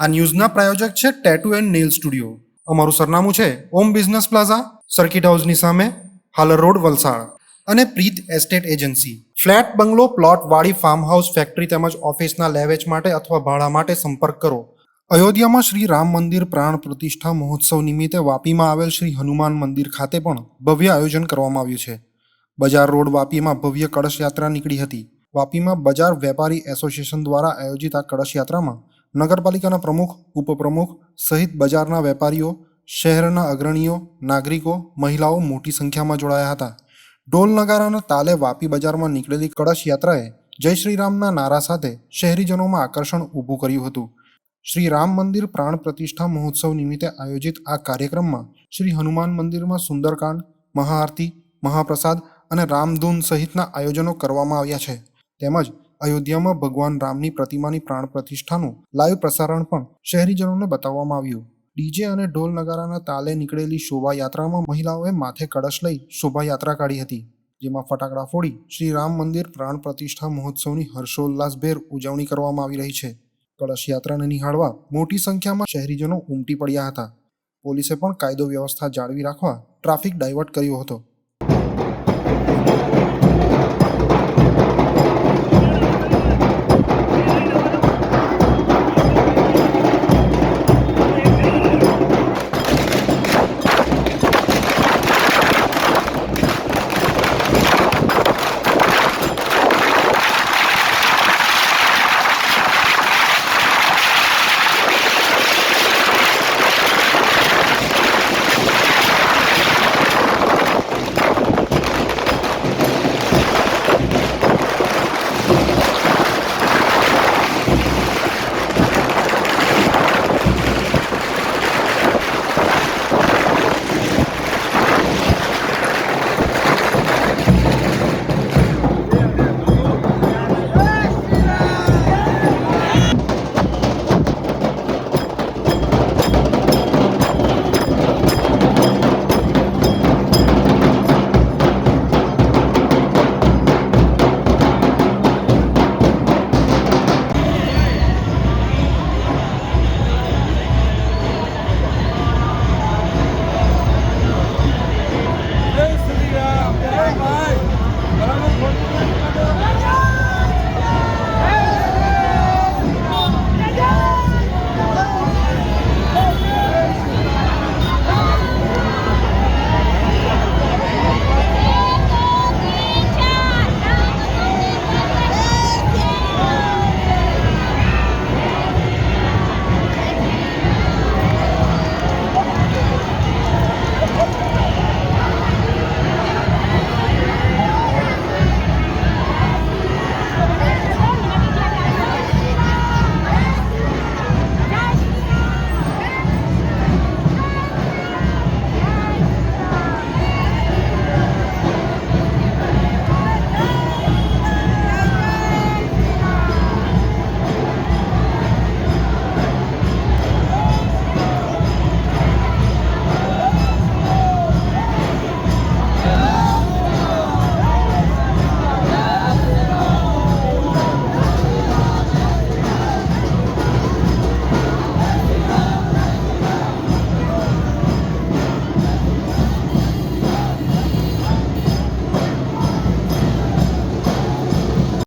આ ન્યૂઝના પ્રાયોજક છે tattoo and nail studio અમારું સરનામું છે ઓમ બિઝનેસ પ્લાઝા સર્કિટ હાઉસની સામે, હાલર રોડ, વલસાડ. અને Preet estate agency flat, bungalow, plot, વાડી ફાર્મ હાઉસ ફેક્ટરી તેમજ ઓફિસના લેવેચ માટે અથવા ભાડા માટે સંપર્ક કરો. અયોધ્યામાં શ્રી રામ મંદિર પ્રાણ પ્રતિષ્ઠા મહોત્સવ નિમિત્તે વાપીમાં આવેલ શ્રી હનુમાન મંદિર ખાતે પણ ભવ્ય આયોજન કરવામાં આવ્યું છે. બજાર રોડ વાપીમાં ભવ્ય કળશ યાત્રા નીકળી હતી. વાપીમાં બજાર વેપારી એસોસિએશન દ્વારા આયોજિત આ કળશ યાત્રામાં નગરપાલિકાના પ્રમુખ, ઉપપ્રમુખ સહિત બજારના વેપારીઓ, શહેરના અગ્રણીઓ, નાગરિકો, મહિલાઓ મોટી સંખ્યામાં જોડાયા હતા. ઢોલ નગારાના તાલે વાપી બજારમાં નીકળેલી કળશ યાત્રાએ જય શ્રી રામના નારા સાથે શહેરીજનોમાં આકર્ષણ ઊભું કર્યું હતું. શ્રી રામ મંદિર પ્રાણ પ્રતિષ્ઠા મહોત્સવ નિમિત્તે આયોજિત આ કાર્યક્રમમાં શ્રી હનુમાન મંદિરમાં સુંદરકાંડ, મહાઆરતી, મહાપ્રસાદ અને રામધૂન સહિતના આયોજનો કરવામાં આવ્યા છે. તેમજ અયોધ્યામાં ભગવાન રામની પ્રતિમાની પ્રાણ પ્રતિષ્ઠાનું લાઈવ પ્રસારણ પણ શહેરીજનોને બતાવવામાં આવ્યું. ડીજે અને ઢોલ નગારાના તાલે નીકળેલી શોભાયાત્રામાં મહિલાઓએ માથે કળશ લઈ શોભાયાત્રા કાઢી હતી, જેમાં ફટાકડા ફોડી શ્રી રામ મંદિર પ્રાણ પ્રતિષ્ઠા મહોત્સવની હર્ષોલ્લાસભેર ઉજવણી કરવામાં આવી રહી છે. કળશ યાત્રાને નિહાળવા મોટી સંખ્યામાં શહેરીજનો ઉમટી પડ્યા હતા. પોલીસે પણ કાયદો વ્યવસ્થા જાળવી રાખવા ટ્રાફિક ડાયવર્ટ કર્યો હતો.